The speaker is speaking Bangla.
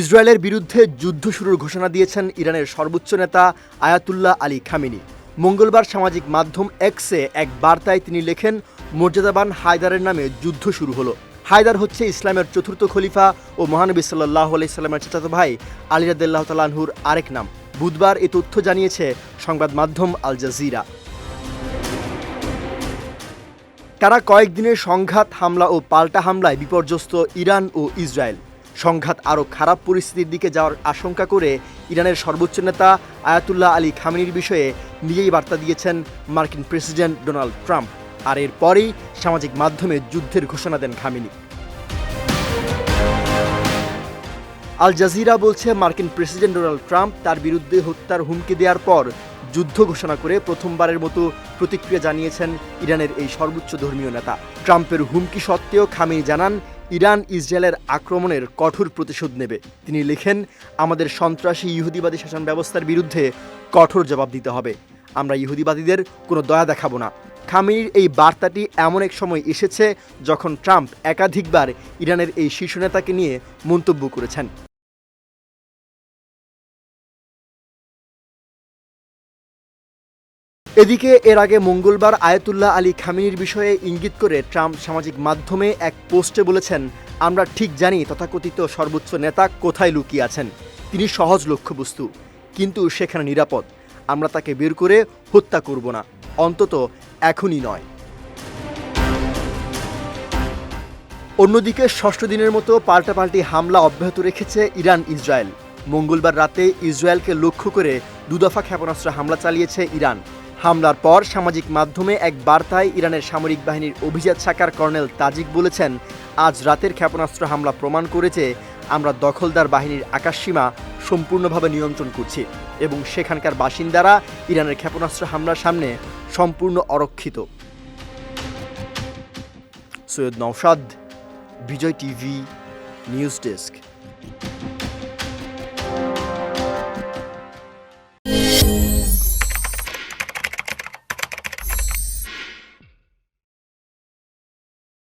ইসরায়েলের বিরুদ্ধে যুদ্ধ শুরুর ঘোষণা দিয়েছেন ইরানের সর্বোচ্চ নেতা আয়াতুল্লাহ আলী খামিনি। মঙ্গলবার সামাজিক মাধ্যম এক্সে এক বার্তায় তিনি লেখেন, মর্যাদাবান হায়দারের নামে যুদ্ধ শুরু হলো। হায়দার হচ্ছে ইসলামের চতুর্থ খলিফা ও মহানবী সাল্লাহ আলাইসাল্লামের চাচাতো ভাই আলী রাদিল্লাহ তালাহুর আরেক নাম। বুধবার এ তথ্য জানিয়েছে সংবাদ মাধ্যম আল জাজিরা। টানা কয়েকদিনের সংঘাত হামলা ও পাল্টা হামলায় বিপর্যস্ত ইরান ও ইসরায়েল। সংঘাত আরও খারাপ পরিস্থিতির দিকে যাওয়ার আশঙ্কা করে ইরানের সর্বোচ্চ নেতা আয়াতুল্লাহ আলী খামিনির বিষয়ে নিজেই বার্তা দিয়েছেন মার্কিন প্রেসিডেন্ট ডোনাল্ড ট্রাম্প। আর এরপরেই সামাজিক মাধ্যমে যুদ্ধের ঘোষণা দেন খামিনি। আল জাজিরা বলছে, মার্কিন প্রেসিডেন্ট ডোনাল্ড ট্রাম্প তার বিরুদ্ধে হত্যার হুমকি দেওয়ার পর যুদ্ধ ঘোষণা করে প্রথমবারের মতো প্রতিক্রিয়া জানিয়েছেন ইরানের এই সর্বোচ্চ ধর্মীয় নেতা। ট্রাম্পের হুমকি সত্ত্বেও খামেনি জানান, ইরান ইসরায়েলের আক্রমণের কঠোর প্রতিশোধ নেবে। তিনি লিখেন, আমাদের সন্ত্রাসী ইহুদিবাদী শাসন ব্যবস্থার বিরুদ্ধে কঠোর জবাব দিতে হবে। আমরা ইহুদিবাদীদের কোনো দয়া দেখাবো না। খামেনির এই বার্তাটি এমন এক সময় এসেছে যখন ট্রাম্প একাধিকবার ইরানের এই শীর্ষ নেতাকে নিয়ে মন্তব্য করেছেন। এদিকে, এর আগে মঙ্গলবার আয়াতুল্লাহ আলী খামিনির বিষয়ে ইঙ্গিত করে ট্রাম্প সামাজিক মাধ্যমে এক পোস্টে বলেছেন, আমরা ঠিক জানি তথাকথিত সর্বোচ্চ নেতা কোথায় লুকিয়ে আছেন। তিনি সহজ লক্ষ্যবস্তু, কিন্তু সেখানে নিরাপদ। আমরা তাকে বের করে হত্যা করব না। অন্তত এখনই নয়। অন্যদিকে, ষষ্ঠ দিনের মতো পাল্টাপাল্টি হামলা অব্যাহত রেখেছে ইরান, ইসরায়েল। মঙ্গলবার রাতে ইসরায়েলকে লক্ষ্য করে দুদফা ক্ষেপণাস্ত্র হামলা চালিয়েছে ইরান। হামলার পর সামাজিক মাধ্যমে এক বার্তায় ইরানের সামরিক বাহিনীর অভিজাত শাখার কর্নেল তাজিক বলেছেন, আজ রাতের ক্ষেপণাস্ত্র হামলা প্রমাণ করেছে আমরা দখলদার বাহিনীর আকাশসীমা সম্পূর্ণভাবে নিয়ন্ত্রণ করছি এবং সেখানকার বাসিন্দারা ইরানের ক্ষেপণাস্ত্র হামলার সামনে সম্পূর্ণ অরক্ষিত। Syed Naushad, Bijoy TV, news desk.